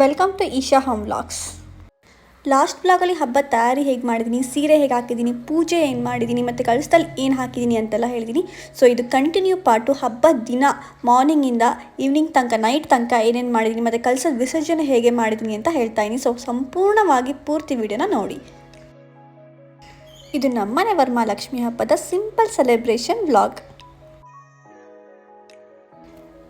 Welcome to Isha home vlogs last ಬ್ಲಾಗಲ್ಲಿ ಹಬ್ಬದ ತಯಾರಿ ಹೇಗೆ ಮಾಡಿದ್ದೀನಿ ಸೀರೆ ಹೇಗೆ ಹಾಕಿದ್ದೀನಿ ಪೂಜೆ ಏನು ಮಾಡಿದ್ದೀನಿ ಮತ್ತು ಕಳಿಸ್ತಲ್ಲಿ ಏನು ಹಾಕಿದ್ದೀನಿ ಅಂತೆಲ್ಲ ಹೇಳಿದ್ದೀನಿ ಸೊ ಇದು ಕಂಟಿನ್ಯೂ ಪಾರ್ಟು ಹಬ್ಬದ ದಿನ ಮಾರ್ನಿಂಗಿಂದ ಈವ್ನಿಂಗ್ ತನಕ ನೈಟ್ ತನಕ ಏನೇನು ಮಾಡಿದ್ದೀನಿ ಮತ್ತು ಕಳ್ಸೋದು ವಿಸರ್ಜನೆ ಹೇಗೆ ಮಾಡಿದ್ದೀನಿ ಅಂತ ಹೇಳ್ತಾ ಇದ್ದೀನಿ ಸೊ ಸಂಪೂರ್ಣವಾಗಿ ಪೂರ್ತಿ ವಿಡಿಯೋನ ನೋಡಿ. ಇದು ನಮ್ಮನೆ ವರ್ಮಾಲಕ್ಷ್ಮಿ ಹಬ್ಬದ ಸಿಂಪಲ್ ಸೆಲೆಬ್ರೇಷನ್ ವ್ಲಾಗ್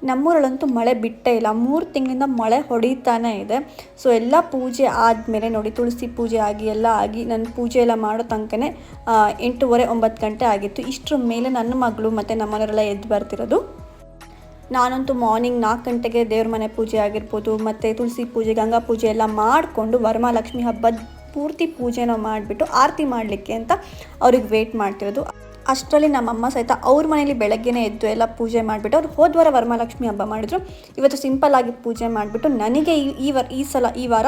ನಮ್ಮೂರಲ್ಲಂತೂ ಮಳೆ ಬಿಟ್ಟೇ ಇಲ್ಲ. ಮೂರು ತಿಂಗಳಿಂದ ಮಳೆ ಹೊಡಿತಾನೆ ಇದೆ. ಸೊ ಎಲ್ಲ ಪೂಜೆ ಆದಮೇಲೆ ನೋಡಿ, ತುಳಸಿ ಪೂಜೆ ಆಗಿ, ಎಲ್ಲ ಆಗಿ ನನ್ನ ಪೂಜೆ ಎಲ್ಲ ಮಾಡೋ ತನಕನೇ ಎಂಟೂವರೆ, ಒಂಬತ್ತು ಗಂಟೆ ಆಗಿತ್ತು. ಇಷ್ಟರ ಮೇಲೆ ನನ್ನ ಮಗಳು ಮತ್ತು ನಮ್ಮನೆಯವರೆಲ್ಲ ಎದ್ದು ಬರ್ತಿರೋದು. ನಾನಂತೂ ಮಾರ್ನಿಂಗ್ ನಾಲ್ಕು ಗಂಟೆಗೆ ದೇವ್ರ ಮನೆ ಪೂಜೆ ಆಗಿರ್ಬೋದು, ಮತ್ತು ತುಳಸಿ ಪೂಜೆ, ಗಂಗಾ ಪೂಜೆ ಎಲ್ಲ ಮಾಡಿಕೊಂಡು ವರಮಹಾಲಕ್ಷ್ಮಿ ಹಬ್ಬದ ಪೂರ್ತಿ ಪೂಜೆನ ಮಾಡಿಬಿಟ್ಟು ಆರತಿ ಮಾಡಲಿಕ್ಕೆ ಅಂತ ಅವ್ರಿಗೆ ವೇಟ್ ಮಾಡ್ತಿರೋದು. ಅಷ್ಟರಲ್ಲಿ ನಮ್ಮಮ್ಮ ಸಹಿತ ಅವ್ರ ಮನೇಲಿ ಬೆಳಗ್ಗೆನೇ ಎದ್ದು ಎಲ್ಲ ಪೂಜೆ ಮಾಡಿಬಿಟ್ಟು, ಅವ್ರು ಹೋದ್ವಾರ ವರಮಹಾಲಕ್ಷ್ಮಿ ಹಬ್ಬ ಮಾಡಿದ್ರು. ಇವತ್ತು ಸಿಂಪಲ್ ಆಗಿ ಪೂಜೆ ಮಾಡಿಬಿಟ್ಟು ನನಗೆ ಈ ಈ ವರ್, ಈ ಸಲ, ಈ ವಾರ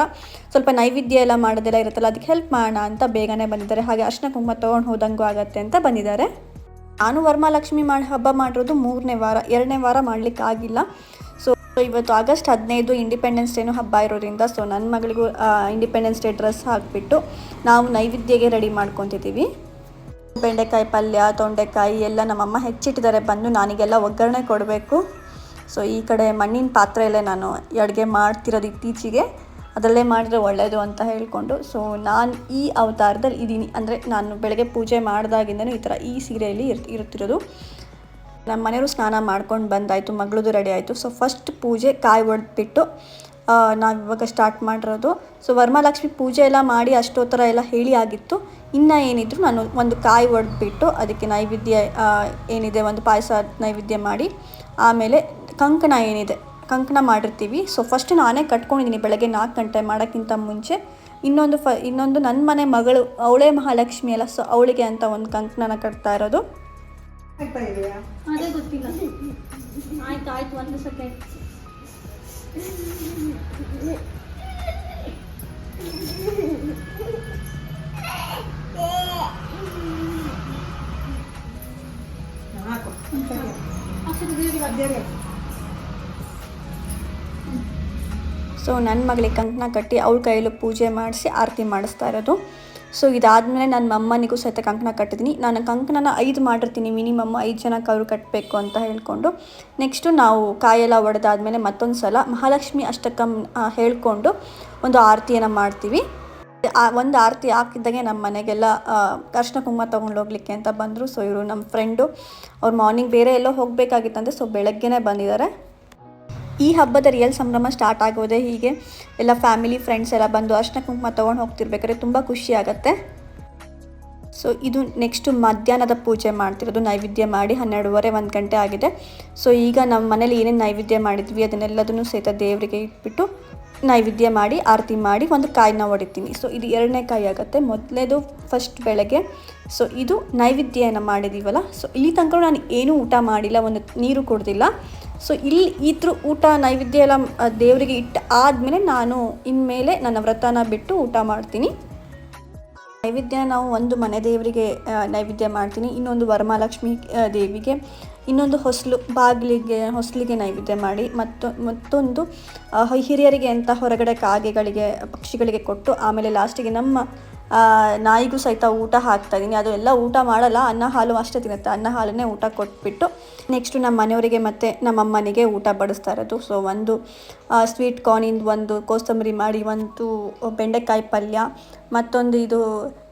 ಸ್ವಲ್ಪ ನೈವೇದ್ಯ ಎಲ್ಲ ಮಾಡೋದೆಲ್ಲ ಇರುತ್ತಲ್ಲ, ಅದಕ್ಕೆ ಹೆಲ್ಪ್ ಮಾಡೋಣ ಅಂತ ಬೇಗನೆ ಬಂದಿದ್ದಾರೆ. ಹಾಗೆ ಅರ್ಶನ ಕುಂಕುಮ ತೊಗೊಂಡು ಹೋದಂಗೂ ಆಗತ್ತೆ ಅಂತ ಬಂದಿದ್ದಾರೆ. ನಾನು ವರಮಹಾಲಕ್ಷ್ಮಿ ಮಾಡಿ, ಹಬ್ಬ ಮಾಡಿರೋದು ಮೂರನೇ ವಾರ, ಎರಡನೇ ವಾರ ಮಾಡ್ಲಿಕ್ಕೆ ಆಗಿಲ್ಲ. ಸೊ ಇವತ್ತು ಆಗಸ್ಟ್ ಹದಿನೈದು ಇಂಡಿಪೆಂಡೆನ್ಸ್ ಡೇನು ಹಬ್ಬ ಇರೋದ್ರಿಂದ ಸೊ ನನ್ನ ಮಗಳಿಗೂ ಇಂಡಿಪೆಂಡೆನ್ಸ್ ಡೇ ಡ್ರೆಸ್ ಹಾಕಿಬಿಟ್ಟು ನಾವು ನೈವೇದ್ಯಗೆ ರೆಡಿ ಮಾಡ್ಕೊತಿದ್ದೀವಿ. ಬೆಂಡೆಕಾಯಿ ಪಲ್ಯ, ತೊಂಡೆಕಾಯಿ ಎಲ್ಲ ನಮ್ಮಮ್ಮ ಹೆಚ್ಚಿಟ್ಟಿದ್ದಾರೆ. ಬಂದು ನನಗೆಲ್ಲ ಒಗ್ಗರಣೆ ಕೊಡಬೇಕು. ಸೊ ಈ ಕಡೆ ಮಣ್ಣಿನ ಪಾತ್ರೆಯಲ್ಲೇ ನಾನು ಅಡುಗೆ ಮಾಡ್ತಿರೋದು ಇತ್ತೀಚೆಗೆ. ಅದರಲ್ಲೇ ಮಾಡಿದ್ರೆ ಒಳ್ಳೆಯದು ಅಂತ ಹೇಳಿಕೊಂಡು. ಸೊ ನಾನು ಈ ಅವತಾರದಲ್ಲಿ ಇದ್ದೀನಿ. ಅಂದರೆ ನಾನು ಬೆಳಗ್ಗೆ ಪೂಜೆ ಮಾಡಿದಾಗಿಂದನೂ ಈ ಥರ ಈ ಸೀರೆಯಲ್ಲಿ ಇರ್, ಇರುತ್ತಿರೋದು. ನಮ್ಮ ಮನೆಯವರು ಸ್ನಾನ ಮಾಡ್ಕೊಂಡು ಬಂದಾಯಿತು. ಮಗಳದು ರೆಡಿ ಆಯಿತು. ಸೊ ಫಸ್ಟ್ ಪೂಜೆ ಕಾಯಿ ಒಡೆದ್ಬಿಟ್ಟು ನಾವು ಇವಾಗ ಸ್ಟಾರ್ಟ್ ಮಾಡಿರೋದು. ಸೊ ವರಮಹಾಲಕ್ಷ್ಮಿ ಪೂಜೆ ಎಲ್ಲ ಮಾಡಿ ಅಷ್ಟೋತ್ತರ ಎಲ್ಲ ಹೇಳಿ ಆಗಿತ್ತು. ಇನ್ನು ಏನಿದ್ರು ನಾನು ಒಂದು ಕಾಯಿ ಒಡೆದ್ಬಿಟ್ಟು ಅದಕ್ಕೆ ನೈವೇದ್ಯ ಏನಿದೆ ಒಂದು ಪಾಯಸ ನೈವೇದ್ಯ ಮಾಡಿ ಆಮೇಲೆ ಕಂಕಣ ಏನಿದೆ ಕಂಕಣ ಮಾಡಿರ್ತೀವಿ. ಸೊ ಫಸ್ಟ್ ನಾನೇ ಕಟ್ಕೊಂಡಿದ್ದೀನಿ ಬೆಳಗ್ಗೆ ನಾಲ್ಕು ಗಂಟೆ ಮಾಡೋಕ್ಕಿಂತ ಮುಂಚೆ. ಇನ್ನೊಂದು ಫ ಇನ್ನೊಂದು ನನ್ನ ಮನೆ ಮಗಳು ಅವಳೇ ಮಹಾಲಕ್ಷ್ಮಿ ಅಲ್ಲ ಸೊ ಅವಳಿಗೆ ಅಂತ ಒಂದು ಕಂಕಣನ ಕಟ್ತಾ ಇರೋದು. ಅದೇ ಗೊತ್ತಿಲ್ಲ. ಆಯ್ತು ಆಯ್ತು ಒಂದು ಸೆಕೆಂಡ್ ಸೊ ನನ್ನ ಮಗಳಿಗೆ ಕಂಕಣ ಕಟ್ಟಿ ಅವಳ ಕೈಯಲ್ಲೂ ಪೂಜೆ ಮಾಡಿಸಿ ಆರತಿ ಮಾಡಿಸ್ತಾ ಇರೋದು. ಸೊ ಇದಾದಮೇಲೆ ನನ್ನ ಮಮ್ಮನಿಗೂ ಸಹಿತ ಕಂಕಣ ಕಟ್ಟಿದ್ದೀನಿ ನಾನು ಕಂಕಣನ ಐದು ಮಾಡಿರ್ತೀನಿ. ಮಿನಿಮಮ್ ಐದು ಜನಕ್ಕೆ ಅವರು ಕಟ್ಟಬೇಕು ಅಂತ ಹೇಳ್ಕೊಂಡು ನೆಕ್ಸ್ಟು ನಾವು ಕಾಯೆಲ್ಲ ಒಡೆದಾದಮೇಲೆ ಮತ್ತೊಂದು ಸಲ ಮಹಾಲಕ್ಷ್ಮಿ ಅಷ್ಟಕಂ ಹೇಳಿಕೊಂಡು ಒಂದು ಆರತಿಯನ್ನು ಮಾಡ್ತೀವಿ. ಆ, ಒಂದು ಆರತಿ ಹಾಕಿದ್ದಾಗೆ ನಮ್ಮ ಮನೆಗೆಲ್ಲ ಅರ್ಶಿನ ಕುಂಕುಮ ತೊಗೊಂಡು ಹೋಗ್ಲಿಕ್ಕೆ ಅಂತ ಬಂದರು. ಸೊ ಇವರು ನಮ್ಮ ಫ್ರೆಂಡು ಅವ್ರು ಮಾರ್ನಿಂಗ್ ಬೇರೆ ಎಲ್ಲೋ ಹೋಗಬೇಕಾಗಿತ್ತಂತೆ. ಸೊ ಬೆಳಗ್ಗೆನೇ ಬಂದಿದ್ದಾರೆ. ಈ ಹಬ್ಬದ ರಿಯಲ್ ಸಂಭ್ರಮ ಸ್ಟಾರ್ಟ್ ಆಗೋದೇ ಹೀಗೆ. ಎಲ್ಲ ಫ್ಯಾಮಿಲಿ ಫ್ರೆಂಡ್ಸ್ ಎಲ್ಲ ಬಂದು ಅರ್ಶನ ಕುಂಕುಮ ತೊಗೊಂಡು ಹೋಗ್ತಿರ್ಬೇಕಾದ್ರೆ ತುಂಬ ಖುಷಿ ಆಗುತ್ತೆ. ಸೊ ಇದು ನೆಕ್ಸ್ಟು ಮಧ್ಯಾಹ್ನದ ಪೂಜೆ ಮಾಡ್ತಿರೋದು ನೈವೇದ್ಯ ಮಾಡಿ ಹನ್ನೆರಡುವರೆ, ಒಂದು ಗಂಟೆ ಆಗಿದೆ. ಸೊ ಈಗ ನಮ್ಮ ಮನೇಲಿ ಏನೇನು ನೈವೇದ್ಯ ಮಾಡಿದ್ವಿ, ಅದನ್ನೆಲ್ಲದನ್ನು ಸಹಿತ ದೇವರಿಗೆ ಇಟ್ಬಿಟ್ಟು ನೈವೇದ್ಯ ಮಾಡಿ, ಆರತಿ ಮಾಡಿ ಒಂದು ಕಾಯಿನ ಹೊಡಿತೀನಿ. ಸೊ ಇದು ಎರಡನೇ ಕಾಯಿ ಆಗುತ್ತೆ. ಮೊದಲೇದು ಫಸ್ಟ್ ಬೆಳಗ್ಗೆ. ಸೊ ಇದು ನೈವೇದ್ಯನ ಮಾಡಿದ್ದೀವಲ್ಲ ಸೊ ಇಲ್ಲಿ ತನಕ ನಾನು ಏನೂ ಊಟ ಮಾಡಿಲ್ಲ. ಒಂದು ನೀರು ಕುಡ್ದಿಲ್ಲ. ಸೊ ಇಲ್ಲಿ ಇದ್ರ ಊಟ ನೈವೇದ್ಯ ಎಲ್ಲ ದೇವರಿಗೆ ಇಟ್ಟು ಆದಮೇಲೆ ನಾನು ಇನ್ಮೇಲೆ ನನ್ನ ವ್ರತನ ಬಿಟ್ಟು ಊಟ ಮಾಡ್ತೀನಿ. ನೈವೇದ್ಯ ನಾವು ಒಂದು ಮನೆ ದೇವರಿಗೆ ನೈವೇದ್ಯ ಮಾಡ್ತೀನಿ. ಇನ್ನೊಂದು ವರಮಹಾಲಕ್ಷ್ಮಿ ದೇವಿಗೆ, ಇನ್ನೊಂದು ಹೊಸಲು, ಬಾಗಿಲಿಗೆ, ಹೊಸಲಿಗೆ ನೈವೇದ್ಯ ಮಾಡಿ, ಮತ್ತು, ಮತ್ತೊಂದು ಹಿರಿಯರಿಗೆ ಅಂತ ಹೊರಗಡೆ ಕಾಗೆಗಳಿಗೆ, ಪಕ್ಷಿಗಳಿಗೆ ಕೊಟ್ಟು, ಆಮೇಲೆ ಲಾಸ್ಟಿಗೆ ನಮ್ಮ ನಾಯಿಗೂ ಸಹಿತ ಊಟ ಹಾಕ್ತಾ ಇದ್ದೀನಿ ಅದು ಎಲ್ಲ ಊಟ ಮಾಡಲ್ಲ, ಅನ್ನ ಹಾಲು ಅಷ್ಟೇ ತಿನ್ನುತ್ತೆ. ಅನ್ನ ಹಾಲನ್ನೇ ಊಟ ಕೊಟ್ಬಿಟ್ಟು ನೆಕ್ಸ್ಟು ನಮ್ಮ ಮನೆಯವರಿಗೆ ಮತ್ತು ನಮ್ಮ ಅಮ್ಮನಿಗೆ ಊಟ ಬಡಿಸ್ತಾ ಇರೋದು. ಸೊ ಒಂದು ಸ್ವೀಟ್ ಕಾರ್ನಿಂದ ಒಂದು ಕೋಸಂಬರಿ ಮಾಡಿ, ಒಂದು ಬೆಂಡೆಕಾಯಿ ಪಲ್ಯ, ಮತ್ತೊಂದು ಇದು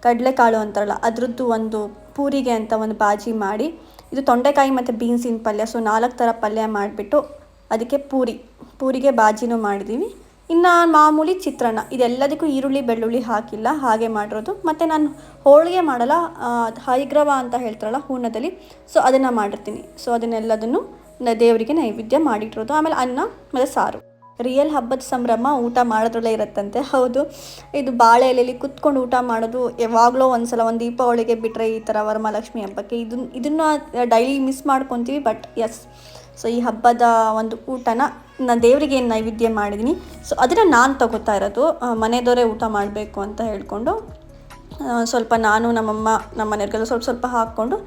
ಕಡಲೆಕಾಳು ಅಂತಾರಲ್ಲ, ಅದ್ರದ್ದು ಒಂದು ಪೂರಿಗೆ ಅಂತ ಒಂದು ಬಾಜಿ ಮಾಡಿ, ಇದು ತೊಂಡೆಕಾಯಿ ಮತ್ತು ಬೀನ್ಸಿನ ಪಲ್ಯ. ಸೊ ನಾಲ್ಕು ಥರ ಪಲ್ಯ ಮಾಡಿಬಿಟ್ಟು ಅದಕ್ಕೆ ಪೂರಿ, ಪೂರಿಗೆ ಬಾಜಿನೂ ಮಾಡಿದ್ದೀವಿ ಇನ್ನು ಮಾಮೂಲಿ ಚಿತ್ರಾನ್ನ. ಇದೆಲ್ಲದಕ್ಕೂ ಈರುಳ್ಳಿ, ಬೆಳ್ಳುಳ್ಳಿ ಹಾಕಿಲ್ಲ. ಹಾಗೆ ಮಾಡಿರೋದು. ಮತ್ತು ನಾನು ಹೋಳಿಗೆ ಮಾಡಲ್ಲ. ಹೈಗ್ರವ ಅಂತ ಹೇಳ್ತಾರಲ್ಲ ಹೂರ್ಣದಲ್ಲಿ. ಸೊ ಅದನ್ನು ಮಾಡಿರ್ತೀನಿ. ಸೊ ಅದನ್ನೆಲ್ಲದನ್ನು ದೇವರಿಗೆ ನೈವೇದ್ಯ ಮಾಡಿಟ್ಟಿರೋದು. ಆಮೇಲೆ ಅನ್ನ ಮತ್ತು ಸಾರು. ರಿಯಲ್ ಹಬ್ಬದ ಸಂಭ್ರಮ ಊಟ ಮಾಡೋದ್ರಲ್ಲೇ ಇರುತ್ತಂತೆ. ಹೌದು, ಇದು ಬಾಳೆ ಎಲೆಯಲ್ಲಿ ಕುತ್ಕೊಂಡು ಊಟ ಮಾಡೋದು ಯಾವಾಗಲೂ ಒಂದ್ಸಲ ಒಂದು ದೀಪಾವಳಿಗೆ ಬಿಟ್ಟರೆ ಈ ಥರ ವರಮಹಾಲಕ್ಷ್ಮಿ ಹಬ್ಬಕ್ಕೆ. ಇದನ್ನ ಇದನ್ನು ಡೈಲಿ ಮಿಸ್ ಮಾಡ್ಕೊತೀವಿ ಬಟ್ ಎಸ್ ಸೊ ಈ ಹಬ್ಬದ ಒಂದು ಊಟನ ನಾನು ದೇವರಿಗೆ ಏನು ನೈವೇದ್ಯ ಮಾಡಿದ್ದೀನಿ ಸೊ ಅದನ್ನು ನಾನು ತಗೋತಾ ಇರೋದು. ಮನೆದವರೇ ಊಟ ಮಾಡಬೇಕು ಅಂತ ಹೇಳಿಕೊಂಡು ಸ್ವಲ್ಪ ನಾನು ನಮ್ಮಮ್ಮ ನಮ್ಮ ಮನೆಯವ್ರಿಗೆಲ್ಲ ಸ್ವಲ್ಪ ಸ್ವಲ್ಪ ಹಾಕ್ಕೊಂಡು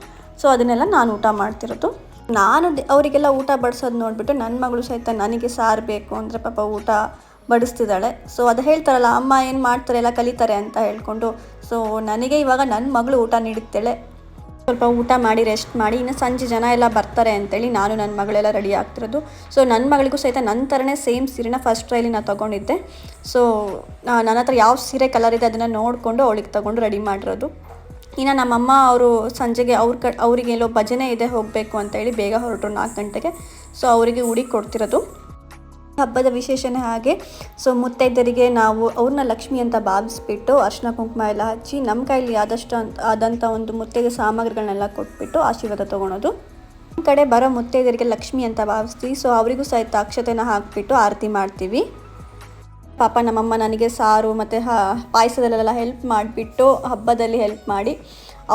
ಸೊ ಅದನ್ನೆಲ್ಲ ನಾನು ಊಟ ಮಾಡ್ತಿರೋದು. ನಾನು ಅವರಿಗೆಲ್ಲ ಊಟ ಬಡಿಸೋದು ನೋಡಿಬಿಟ್ಟು ನನ್ನ ಮಗಳು ಸಹಿತ ನನಗೆ ಸಾರು ಬೇಕು ಅಂದರೆ ಪಾಪ ಊಟ ಬಡಿಸ್ತಿದ್ದಾಳೆ. ಸೊ ಅದು ಹೇಳ್ತಾರಲ್ಲ, ಅಮ್ಮ ಏನು ಮಾಡ್ತಾರೆ? ಎಲ್ಲ ಕಲಿತಾರೆ ಅಂತ ಹೇಳ್ಕೊಂಡು ಸೊ ನನಗೆ ಇವಾಗ ನನ್ನ ಮಗಳು ಊಟ ನೀಡುತ್ತಾಳೆ. ಸ್ವಲ್ಪ ಊಟ ಮಾಡಿ ರೆಸ್ಟ್ ಮಾಡಿ, ಇನ್ನು ಸಂಜೆ ಜನ ಎಲ್ಲ ಬರ್ತಾರೆ ಅಂತೇಳಿ ನಾನು ನನ್ನ ಮಗಳೆಲ್ಲ ರೆಡಿ ಆಗ್ತಿರೋದು. ಸೊ ನನ್ನ ಮಗಳಿಗೂ ಸಹಿತ ನನ್ನ ಥರನೇ ಸೇಮ್ ಸೀರೆನ ಫಸ್ಟ್ ಟ್ರೈಲಿ ನಾನು ತೊಗೊಂಡಿದ್ದೆ. ಸೊ ನನ್ನ ಹತ್ರ ಯಾವ ಸೀರೆ ಕಲರ್ ಇದೆ ಅದನ್ನು ನೋಡಿಕೊಂಡು ಅವಳಿಗೆ ತೊಗೊಂಡು ರೆಡಿ ಮಾಡಿರೋದು. ಇನ್ನು ನಮ್ಮಮ್ಮ ಅವರು ಸಂಜೆಗೆ ಅವ್ರ ಕ, ಅವರಿಗೆ ಎಲ್ಲೋ ಭಜನೆ ಇದೆ, ಹೋಗಬೇಕು ಅಂತ ಹೇಳಿ ಬೇಗ ಹೊರಟರು ನಾಲ್ಕು ಗಂಟೆಗೆ. ಸೊ ಅವರಿಗೆ ಉಡಿ ಕೊಡ್ತಿರೋದು. ಹಬ್ಬದ ವಿಶೇಷನೇ ಹಾಗೆ. ಸೊ ಮುತ್ತೈದರಿಗೆ ನಾವು ಅವ್ರನ್ನ ಲಕ್ಷ್ಮಿ ಅಂತ ಭಾವಿಸ್ಬಿಟ್ಟು ಅರ್ಶಿನ ಕುಂಕುಮ ಎಲ್ಲ ಹಚ್ಚಿ ನಮ್ಮ ಕೈಲಿ ಆದಷ್ಟು ಆದಂಥ ಒಂದು ಮುತ್ತೈದ ಸಾಮಗ್ರಿಗಳನ್ನೆಲ್ಲ ಕೊಟ್ಬಿಟ್ಟು ಆಶೀರ್ವಾದ ತೊಗೊಳೋದು. ಕಡೆ ಬರೋ ಮುತ್ತೈದರಿಗೆ ಲಕ್ಷ್ಮಿ ಅಂತ ಭಾವಿಸ್ತೀವಿ. ಸೊ ಅವರಿಗೂ ಸಹಿತ ಅಕ್ಷತೆನ ಹಾಕಿಬಿಟ್ಟು ಆರತಿ ಮಾಡ್ತೀವಿ. ಪಾಪ ನಮ್ಮಮ್ಮ ನನಗೆ ಸಾರು ಮತ್ತು ಪಾಯಸದಲ್ಲೆಲ್ಲ ಹೆಲ್ಪ್ ಮಾಡಿಬಿಟ್ಟು ಹಬ್ಬದಲ್ಲಿ ಹೆಲ್ಪ್ ಮಾಡಿ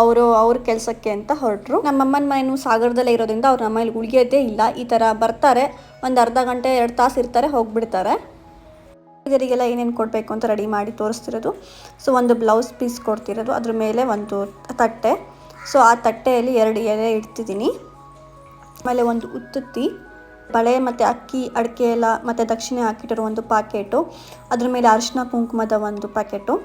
ಅವರು ಅವ್ರ ಕೆಲಸಕ್ಕೆ ಅಂತ ಹೊರಟರು. ನಮ್ಮಮ್ಮನ ಮನೆಯೂ ಸಾಗರದಲ್ಲೇ ಇರೋದ್ರಿಂದ ಅವ್ರ ನಮ್ಮ ಮನೇಲಿ ಉಳಿಯೋದೇ ಇಲ್ಲ. ಈ ಥರ ಬರ್ತಾರೆ. ಒಂದು ಅರ್ಧ ಗಂಟೆ, ಎರಡು ತಾಸು ಇರ್ತಾರೆ, ಹೋಗ್ಬಿಡ್ತಾರೆ. ಇದರಿಗೆಲ್ಲ ಏನೇನು ಕೊಡಬೇಕು ಅಂತ ರೆಡಿ ಮಾಡಿ ತೋರಿಸ್ತಿರೋದು. ಸೊ ಒಂದು ಬ್ಲೌಸ್ ಪೀಸ್ ಕೊಡ್ತಿರೋದು. ಅದ್ರ ಮೇಲೆ ಒಂದು ತಟ್ಟೆ. ಸೊ ಆ ತಟ್ಟೆಯಲ್ಲಿ ಎರಡು ಎಲೆ ಇಡ್ತಿದ್ದೀನಿ. ಆಮೇಲೆ ಒಂದು ಉತ್ತುತ್ತಿ. ಬಳೆ ಮತ್ತು ಅಕ್ಕಿ, ಅಡಿಕೆ ಎಲ್ಲ ಮತ್ತು ದಕ್ಷಿಣೆ ಹಾಕಿಟ್ಟಿರೋ ಒಂದು ಪ್ಯಾಕೆಟು ಅದ್ರ ಮೇಲೆ ಅರಿಶಿನ, ಕುಂಕುಮದ ಒಂದು ಪ್ಯಾಕೆಟು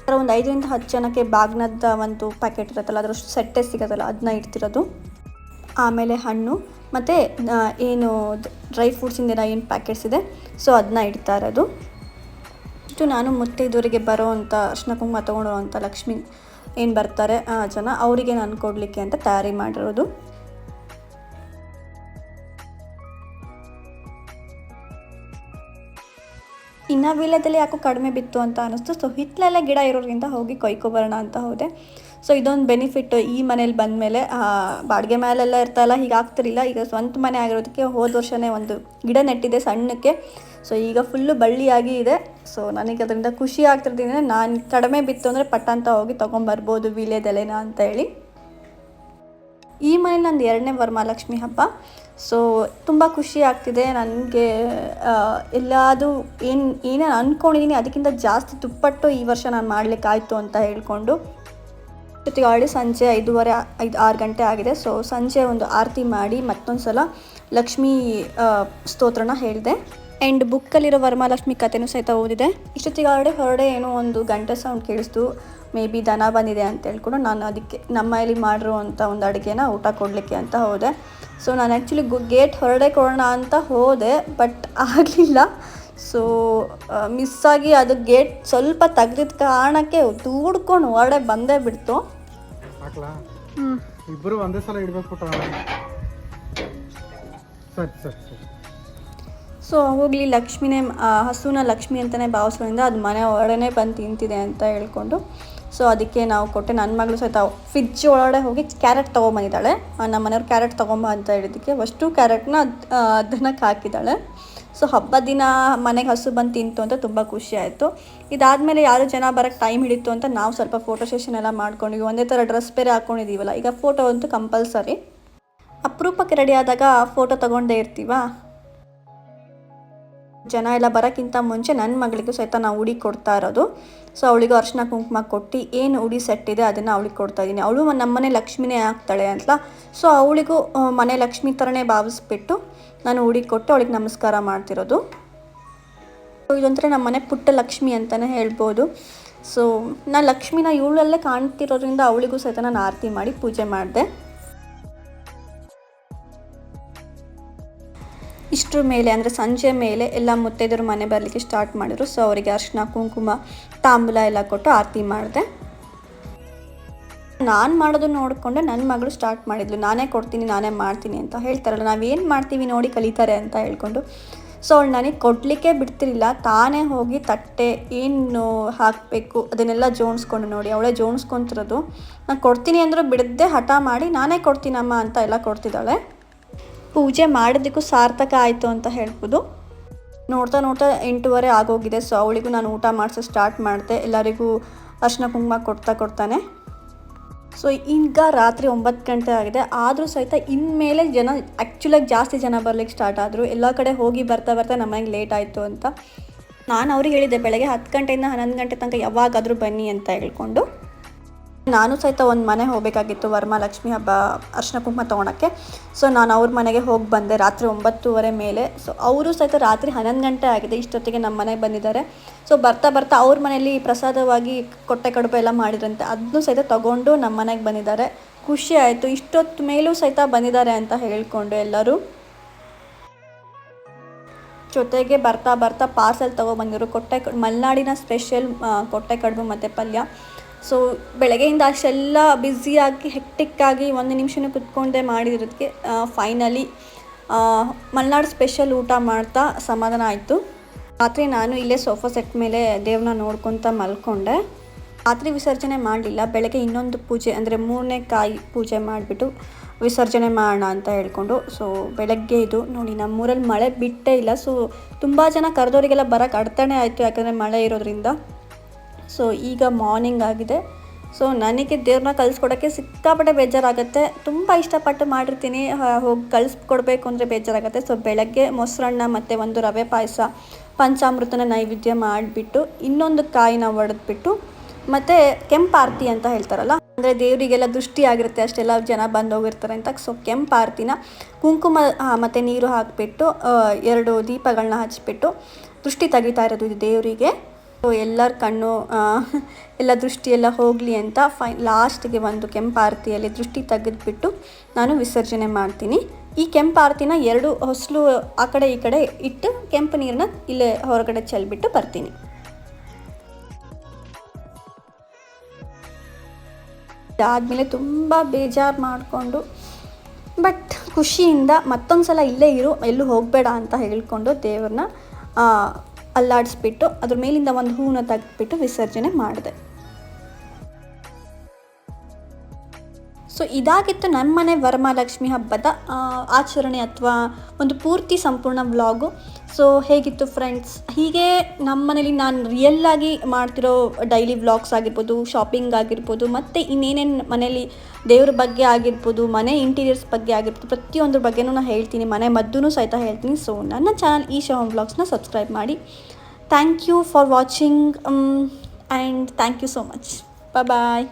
ಅದರ ಒಂದು ಐದರಿಂದ ಹತ್ತು ಜನಕ್ಕೆ ಬಾಗ್ನದ ಒಂದು ಪ್ಯಾಕೆಟ್ ಇರುತ್ತಲ್ಲ ಅದರ ಸೆಟ್ಟೆ ಸಿಗೋದಲ್ಲ ಅದನ್ನ ಇಡ್ತಿರೋದು. ಆಮೇಲೆ ಹಣ್ಣು, ಮತ್ತು ಏನು ಡ್ರೈ ಫ್ರೂಟ್ಸಿಂದ ಏನು ಪ್ಯಾಕೆಟ್ಸ್ ಇದೆ, ಸೊ ಅದನ್ನ ಇಡ್ತಾ ಇರೋದು. ಇಷ್ಟು ನಾನು ಮುತ್ತೈದವರಿಗೆ ಬರೋ ಅಂಥ ಅರ್ಶಿನ, ಕುಂಕುಮ ತೊಗೊಂಡಿರೋ ಅಂಥ ಲಕ್ಷ್ಮಿ ಏನು ಬರ್ತಾರೆ ಜನ ಅವರಿಗೆ ನಾನು ಕೊಡಲಿಕ್ಕೆ ಅಂತ ತಯಾರಿ ಮಾಡಿರೋದು. ಇನ್ನು ವೀಳ್ಯದಲ್ಲಿ ಯಾಕೋ ಕಡಿಮೆ ಬಿತ್ತು ಅಂತ ಅನ್ನಿಸ್ತು. ಸೊ ಹಿತ್ತಲೆಲ್ಲ ಗಿಡ ಇರೋದ್ರಿಂದ ಹೋಗಿ ಕೊಯ್ಕೊಬರೋಣ ಅಂತ ಹೋದೆ. ಸೊ ಇದೊಂದು ಬೆನಿಫಿಟ್ ಈ ಮನೇಲಿ ಬಂದಮೇಲೆ ಬಾಡಿಗೆ ಮೇಲೆಲ್ಲ ಇರ್ತಲ್ಲ ಹೀಗೆ ಆಗ್ತಿರಲಿಲ್ಲ. ಈಗ ಸ್ವಂತ ಮನೆ ಆಗಿರೋದಕ್ಕೆ ಹೋದ ವರ್ಷನೇ ಒಂದು ಗಿಡ ನೆಟ್ಟಿದೆ ಸಣ್ಣಕ್ಕೆ. ಸೊ ಈಗ ಫುಲ್ಲು ಬಳ್ಳಿಯಾಗಿ ಇದೆ. ಸೊ ನನಗೆ ಅದರಿಂದ ಖುಷಿ ಆಗ್ತಿರ್ತೀನಿ ನಾನು ಕಡಿಮೆ ಬಿತ್ತು ಅಂದರೆ ಪಟ್ಟ ಅಂತ ಹೋಗಿ ತೊಗೊಂಬರ್ಬೋದು, ವೀಳ್ಯದೆಲೆನ ಅಂತ ಹೇಳಿ. ಈ ಮನೇಲಿ ನಂದು ಎರಡನೇ ವರಮಹಾಲಕ್ಷ್ಮಿ ಹಬ್ಬ. ಸೊ ತುಂಬ ಖುಷಿ ಆಗ್ತಿದೆ. ನನಗೆ ಎಲ್ಲಾದು ಏನು, ಏನೇನು ಅಂದ್ಕೊಂಡಿದ್ದೀನಿ ಅದಕ್ಕಿಂತ ಜಾಸ್ತಿ ದುಪ್ಪಟ್ಟು ಈ ವರ್ಷ ನಾನು ಮಾಡಲಿಕ್ಕಾಯ್ತು ಅಂತ ಹೇಳ್ಕೊಂಡು. ಜೊತೆಗೆ ಆಲ್ರೆಡಿ ಸಂಜೆ ಐದೂವರೆ, ಐದು, ಆರು ಗಂಟೆ ಆಗಿದೆ. ಸೊ ಸಂಜೆ ಒಂದು ಆರತಿ ಮಾಡಿ ಮತ್ತೊಂದು ಸಲ ಲಕ್ಷ್ಮೀ ಸ್ತೋತ್ರನ ಹೇಳಿದೆ. ಆ್ಯಂಡ್ ಬುಕ್ಕಲ್ಲಿರೋ ವರಮಹಾಲಕ್ಷ್ಮಿ ಕಥೆನೂ ಸಹಿತ ಓದಿದೆ. ಇಷ್ಟೊತ್ತಿಗೆ ಆಲ್ರೆಡಿ ಹೊರಡೆ ಏನೋ ಒಂದು ಗಂಟೆ ಸೌಂಡ್ ಕೇಳಿಸ್ತು. ಮೇ ಬಿ ದನ ಬಂದಿದೆ ಅಂತ ಹೇಳ್ಕೊಂಡು ನಾನು ಅದಕ್ಕೆ ನಮ್ಮ ಮನೇಲಿ ಮಾಡಿರುವಂಥ ಒಂದು ಅಡುಗೆನ ಊಟ ಕೊಡಲಿಕ್ಕೆ ಅಂತ ಹೋದೆ. ಸೊ ನಾನು ಆ್ಯಕ್ಚುಲಿ ಗೇಟ್ ಹೊರಡೆ ಕೊಡೋಣ ಅಂತ ಹೋದೆ ಬಟ್ ಆಗಲಿಲ್ಲ. ಸೊ ಮಿಸ್ ಆಗಿ ಅದು ಗೇಟ್ ಸ್ವಲ್ಪ ತೆಗ್ದಿದ್ದ ಕಾರಣಕ್ಕೆ ದೂಡ್ಕೊಂಡು ಹೊರಡೆ ಬಂದೇ ಬಿಡ್ತು. ಇಬ್ಬರು ಒಂದೇ ಸಲ ಇಡ್ಬೇಕು ಪುಟ್ಟ ಸರಿ ಸರಿ ಸರಿ. ಸೊ ಹೋಗ್ಲಿ ಲಕ್ಷ್ಮಿನೇ ಆ, ಹಸುನ ಲಕ್ಷ್ಮಿ ಅಂತಲೇ ಭಾವಿಸೋದ್ರಿಂದ ಅದು ಮನೆ ಒಳಗಡೆ ಬಂದು ತಿಂತಿದೆ ಅಂತ ಹೇಳ್ಕೊಂಡು. ಸೊ ಅದಕ್ಕೆ ನಾವು ಕೊಟ್ಟೆ ನನ್ನ ಮಗಳು ಸಹಿತ ಫ್ರಿಜ್ ಒಳಗಡೆ ಹೋಗಿ ಕ್ಯಾರೆಟ್ ತೊಗೊಂಬಂದಿದ್ದಾಳೆ. ನಮ್ಮ ಮನೆಯವ್ರು ಕ್ಯಾರೆಟ್ ತೊಗೊಂಬ ಅಂತ ಹೇಳಿದ್ದಕ್ಕೆ ಅಷ್ಟು ಕ್ಯಾರೆಟ್ನ ಅದನ್ನಕ್ಕೆ ಹಾಕಿದ್ದಾಳೆ. ಸೊ ಹಬ್ಬದ ದಿನ ಮನೆಗೆ ಹಸು ಬಂದು ತಿಂತು ಅಂತ ತುಂಬ ಖುಷಿ ಆಯಿತು. ಇದಾದಮೇಲೆ ಯಾರು ಜನ ಬರೋಕ್ಕೆ ಟೈಮ್ ಹಿಡಿತು ಅಂತ ನಾವು ಸ್ವಲ್ಪ ಫೋಟೋ ಸೆಷನ್ ಎಲ್ಲ ಮಾಡ್ಕೊಂಡ್ವಿ ಒಂದೇ ಥರ ಡ್ರೆಸ್ ಬೇರೆ ಹಾಕ್ಕೊಂಡಿದ್ದೀವಲ್ಲ ಈಗ ಫೋಟೋ ಅಂತೂ ಕಂಪಲ್ಸರಿ ಅಪರೂಪಕ್ಕೆ ರೆಡಿ ಆದಾಗ ಫೋಟೋ ತೊಗೊಂಡೇ ಇರ್ತೀವಾ? ಜನ ಎಲ್ಲ ಬರೋಕ್ಕಿಂತ ಮುಂಚೆ ನನ್ನ ಮಗಳಿಗೂ ಸಹಿತ ನಾವು ಉಡಿ ಕೊಡ್ತಾ ಇರೋದು. ಸೊ ಅವಳಿಗೂ ಅರ್ಶಿನ ಕುಂಕುಮ ಕೊಟ್ಟು ಏನು ಉಡಿ ಸೆಟ್ ಇದೆ ಅದನ್ನು ಅವಳಿಗೆ ಕೊಡ್ತಾ ಇದ್ದೀನಿ. ಅವಳು ನಮ್ಮನೆ ಲಕ್ಷ್ಮಿನೇ ಆಗ್ತಾಳೆ ಅಂತ. ಸೊ ಅವಳಿಗೂ ಮನೆ ಲಕ್ಷ್ಮಿ ಥರನೇ ಭಾವಿಸ್ಬಿಟ್ಟು ನಾನು ಉಡಿ ಕೊಟ್ಟು ಅವಳಿಗೆ ನಮಸ್ಕಾರ ಮಾಡ್ತಿರೋದು. ಸೊ ಇದೊಂಥರ ನಮ್ಮ ಮನೆ ಪುಟ್ಟ ಲಕ್ಷ್ಮಿ ಅಂತಲೇ ಹೇಳ್ಬೋದು. ಸೊ ನಾನು ಲಕ್ಷ್ಮಿನ ಇವಳಲ್ಲೇ ಕಾಣ್ತಿರೋದ್ರಿಂದ ಅವಳಿಗೂ ಸಹಿತ ನಾನು ಆರತಿ ಮಾಡಿ ಪೂಜೆ ಮಾಡಿದೆ. ಇಷ್ಟರ ಮೇಲೆ ಅಂದರೆ ಸಂಜೆ ಮೇಲೆ ಎಲ್ಲ ಮುತ್ತೈದರು ಮನೆ ಬರಲಿಕ್ಕೆ ಸ್ಟಾರ್ಟ್ ಮಾಡಿದ್ರು. ಸೊ ಅವರಿಗೆ ಅರ್ಶಿನ ಕುಂಕುಮ, ತಾಂಬೂಲ ಎಲ್ಲ ಕೊಟ್ಟು ಆರತಿ ಮಾಡಿದೆ. ನಾನು ಮಾಡೋದು ನೋಡಿಕೊಂಡು ನನ್ನ ಮಗಳು ಸ್ಟಾರ್ಟ್ ಮಾಡಿದ್ಲು. ನಾನೇ ಕೊಡ್ತೀನಿ, ನಾನೇ ಮಾಡ್ತೀನಿ ಅಂತ ಹೇಳ್ತಾರಲ್ಲ ನಾವೇನು ಮಾಡ್ತೀವಿ ನೋಡಿ ಕಲಿತಾರೆ ಅಂತ ಹೇಳ್ಕೊಂಡು. ಸೊ ಅವಳು ನನಗೆ ಕೊಡಲಿಕ್ಕೆ ಬಿಡ್ತಿರ್ಲಿಲ್ಲ. ತಾನೇ ಹೋಗಿ ತಟ್ಟೆ ಏನು ಹಾಕಬೇಕು, ಅದನ್ನೆಲ್ಲ ಜೋಣಿಸ್ಕೊಂಡು ನೋಡಿ, ಅವಳೇ ಜೋಣಿಸ್ಕೊತಿರೋದು. ನಾನು ಕೊಡ್ತೀನಿ ಅಂದರೂ ಬಿಡದೆ ಹಠ ಮಾಡಿ ನಾನೇ ಕೊಡ್ತೀನಮ್ಮ ಅಂತ ಎಲ್ಲ ಕೊಡ್ತಿದ್ದಾಳೆ. ಪೂಜೆ ಮಾಡೋದಕ್ಕೂ ಸಾರ್ಥಕ ಆಯಿತು ಅಂತ ಹೇಳ್ಬೋದು. ನೋಡ್ತಾ ನೋಡ್ತಾ ಎಂಟೂವರೆ ಆಗೋಗಿದೆ. ಸೊ ಅವಳಿಗೂ ನಾನು ಊಟ ಮಾಡಿಸೋ ಸ್ಟಾರ್ಟ್ ಮಾಡಿದೆ. ಎಲ್ಲರಿಗೂ ಅರ್ಶಿನ ಕುಂಕುಮ ಕೊಡ್ತಾ ಕೊಡ್ತಾನೆ. ಸೊ ಈಗ ರಾತ್ರಿ ಒಂಬತ್ತು ಗಂಟೆ ಆಗಿದೆ. ಆದರೂ ಸಹಿತ ಇನ್ಮೇಲೆ ಜನ ಆ್ಯಕ್ಚುಲಾಗಿ ಜಾಸ್ತಿ ಜನ ಬರ್ಲಿಕ್ಕೆ ಸ್ಟಾರ್ಟ್ ಆದರು. ಎಲ್ಲ ಕಡೆ ಹೋಗಿ ಬರ್ತಾ ಬರ್ತಾ ನಮಗೆ ಲೇಟ್ ಆಯಿತು ಅಂತ. ನಾನು ಅವ್ರಿಗೆ ಹೇಳಿದ್ದೆ, ಬೆಳಗ್ಗೆ ಹತ್ತು ಗಂಟೆಯಿಂದ ಹನ್ನೊಂದು ಗಂಟೆ ತನಕ ಯಾವಾಗಾದರೂ ಬನ್ನಿ ಅಂತ ಹೇಳ್ಕೊಂಡು. ನಾನು ಸಹಿತ ಒಂದು ಮನೆ ಹೋಗಬೇಕಾಗಿತ್ತು ವರಮಹಾಲಕ್ಷ್ಮಿ ಹಬ್ಬ ಅರ್ಶಿನ ಕುಂಕುಮ ತೊಗೊಳಕ್ಕೆ. ಸೊ ನಾನು ಅವ್ರ ಮನೆಗೆ ಹೋಗಿ ಬಂದೆ ರಾತ್ರಿ ಒಂಬತ್ತುವರೆ ಮೇಲೆ. ಸೊ ಅವರು ಸಹಿತ ರಾತ್ರಿ ಹನ್ನೊಂದು ಗಂಟೆ ಆಗಿದೆ. ಇಷ್ಟೊತ್ತಿಗೆ ನಮ್ಮ ಮನೆಗೆ ಬಂದಿದ್ದಾರೆ. ಸೊ ಬರ್ತಾ ಬರ್ತಾ ಅವ್ರ ಮನೆಯಲ್ಲಿ ಪ್ರಸಾದವಾಗಿ ಕೊಟ್ಟೆ ಕಡುಬು ಎಲ್ಲ ಮಾಡಿದ್ರಂತೆ. ಅದನ್ನು ಸಹಿತ ತಗೊಂಡು ನಮ್ಮ ಮನೆಗೆ ಬಂದಿದ್ದಾರೆ. ಖುಷಿ ಆಯಿತು. ಇಷ್ಟೊತ್ತು ಮೇಲೂ ಸಹಿತ ಬಂದಿದ್ದಾರೆ ಅಂತ ಹೇಳಿಕೊಂಡು ಎಲ್ಲರೂ. ಜೊತೆಗೆ ಬರ್ತಾ ಬರ್ತಾ ಪಾರ್ಸೆಲ್ ತೊಗೊಬಂದಿರು ಕೊಟ್ಟೆ ಮಲೆನಾಡಿನ ಸ್ಪೆಷಲ್ ಕೊಟ್ಟೆ ಕಡುಬು ಮತ್ತು ಪಲ್ಯ. ಸೊ ಬೆಳಗ್ಗೆಯಿಂದ ಅಷ್ಟೆಲ್ಲ ಬ್ಯುಸಿಯಾಗಿ ಹೆಕ್ಟಿಕ್ಕಾಗಿ ಒಂದು ನಿಮಿಷನೂ ಕುತ್ಕೊಂಡೆ ಮಾಡಿರೋದಕ್ಕೆ ಫೈನಲಿ ಮಲೆನಾಡು ಸ್ಪೆಷಲ್ ಊಟ ಮಾಡ್ತಾ ಸಮಾಧಾನ ಆಯಿತು. ರಾತ್ರಿ ನಾನು ಇಲ್ಲೇ ಸೋಫಾ ಸೆಟ್ ಮೇಲೆ ದೇವ್ರನ್ನ ನೋಡ್ಕೊತ ಮಲ್ಕೊಂಡೆ. ರಾತ್ರಿ ವಿಸರ್ಜನೆ ಮಾಡಲಿಲ್ಲ. ಬೆಳಗ್ಗೆ ಇನ್ನೊಂದು ಪೂಜೆ, ಅಂದರೆ ಮೂರನೇ ಕಾಯಿ ಪೂಜೆ ಮಾಡಿಬಿಟ್ಟು ವಿಸರ್ಜನೆ ಮಾಡೋಣ ಅಂತ ಹೇಳ್ಕೊಂಡು ಸೊ ಬೆಳಗ್ಗೆ ಇದು ನೋಡಿ, ನಮ್ಮೂರಲ್ಲಿ ಮಳೆ ಬಿಟ್ಟೇ ಇಲ್ಲ. ಸೊ ತುಂಬ ಜನ ಕರೆದವರಿಗೆಲ್ಲ ಬರೋಕ್ಕೆ ಅಡ್ತಣೆ ಆಯಿತು, ಯಾಕಂದರೆ ಮಳೆ ಇರೋದ್ರಿಂದ. ಸೊ ಈಗ ಮಾರ್ನಿಂಗ್ ಆಗಿದೆ. ಸೊ ನನಗೆ ದೇವ್ರನ್ನ ಕಲಿಸ್ಕೊಡೋಕ್ಕೆ ಸಿಕ್ಕಾಪಟ್ಟೆ ಬೇಜಾರಾಗುತ್ತೆ. ತುಂಬ ಇಷ್ಟಪಟ್ಟು ಮಾಡಿರ್ತೀನಿ. ಹೋಗಿ ಕಲಿಸ್ಕೊಡ್ಬೇಕು ಅಂದರೆ ಬೇಜಾರಾಗುತ್ತೆ. ಸೊ ಬೆಳಗ್ಗೆ ಮೊಸರನ್ನ ಮತ್ತು ಒಂದು ರವೆ ಪಾಯಸ, ಪಂಚಾಮೃತನ ನೈವೇದ್ಯ ಮಾಡಿಬಿಟ್ಟು, ಇನ್ನೊಂದು ಕಾಯಿನ ಒಡೆದ್ಬಿಟ್ಟು, ಮತ್ತು ಕೆಂಪಾರತಿ ಅಂತ ಹೇಳ್ತಾರಲ್ಲ? ಅಂದರೆ ದೇವರಿಗೆಲ್ಲ ದೃಷ್ಟಿ ಆಗಿರುತ್ತೆ. ಅಷ್ಟೆಲ್ಲ ಜನ ಬಂದು ಹೋಗಿರ್ತಾರೆ ಅಂತ. ಸೊ ಕೆಂಪಾರತಿನ ಕುಂಕುಮ ಮತ್ತು ನೀರು ಹಾಕಿಬಿಟ್ಟು ಎರಡು ದೀಪಗಳನ್ನ ಹಚ್ಚಿಬಿಟ್ಟು ದೃಷ್ಟಿ ತೆಗಿತಾ ಇರೋದು ಇದು ದೇವರಿಗೆ. ಎಲ್ಲರ ಕಣ್ಣು ಎಲ್ಲ ದೃಷ್ಟಿಯೆಲ್ಲ ಹೋಗಲಿ ಅಂತ ಫೈ, ಲಾಸ್ಟ್ಗೆ ಒಂದು ಕೆಂಪಾರತಿಯಲ್ಲಿ ದೃಷ್ಟಿ ತೆಗೆದುಬಿಟ್ಟು ನಾನು ವಿಸರ್ಜನೆ ಮಾಡ್ತೀನಿ. ಈ ಕೆಂಪಾರತಿನ ಎರಡು ಹೊಸಲು ಆ ಕಡೆ ಈ ಕಡೆ ಇಟ್ಟು ಕೆಂಪು ನೀರನ್ನ ಇಲ್ಲೇ ಹೊರಗಡೆ ಚೆಲ್ಬಿಟ್ಟು ಬರ್ತೀನಿ. ಅದಾದಮೇಲೆ ತುಂಬ ಬೇಜಾರು ಮಾಡಿಕೊಂಡು, ಬಟ್ ಖುಷಿಯಿಂದ ಮತ್ತೊಂದು ಸಲ ಇಲ್ಲೇ ಇರು, ಎಲ್ಲೂ ಹೋಗಬೇಡ ಅಂತ ಹೇಳ್ಕೊಂಡು ದೇವ್ರನ್ನ ಅಲ್ಲಾಡಿಸ್ಬಿಟ್ಟು ಅದ್ರ ಮೇಲಿಂದ ಒಂದು ಹೂವನ್ನ ತೆಗೆದ್ಬಿಟ್ಟು ವಿಸರ್ಜನೆ ಮಾಡಿದೆ. ಸೊ ಇದಾಗಿತ್ತು ನಮ್ಮ ಮನೆ ವರಮಹಾಲಕ್ಷ್ಮಿ ಹಬ್ಬದ ಆಚರಣೆ ಅಥವಾ ಒಂದು ಪೂರ್ತಿ ಸಂಪೂರ್ಣ ವ್ಲಾಗು. ಸೊ ಹೇಗಿತ್ತು ಫ್ರೆಂಡ್ಸ್ ಹೀಗೆ ನಮ್ಮ ಮನೇಲಿ ನಾನು ರಿಯಲ್ಲಾಗಿ ಮಾಡ್ತಿರೋ ಡೈಲಿ ವ್ಲಾಗ್ಸ್ ಆಗಿರ್ಬೋದು ಶಾಪಿಂಗ್ ಆಗಿರ್ಬೋದು, ಮತ್ತು ಇನ್ನೇನೇನು ಮನೇಲಿ ದೇವ್ರ ಬಗ್ಗೆ ಆಗಿರ್ಬೋದು, ಮನೆ ಇಂಟೀರಿಯರ್ಸ್ ಬಗ್ಗೆ ಆಗಿರ್ಬೋದು, ಪ್ರತಿಯೊಂದ್ರ ಬಗ್ಗೆನೂ ನಾನು ಹೇಳ್ತೀನಿ, ಮನೆ ಮದ್ದೂ ಸಹಿತ ಹೇಳ್ತೀನಿ. ಸೊ ನನ್ನ ಚಾನಲ್ ಈ ಶೋ ವ್ಲಾಗ್ಸ್ನ ಸಬ್ಸ್ಕ್ರೈಬ್ ಮಾಡಿ. Thank you for watching and thank you so much bye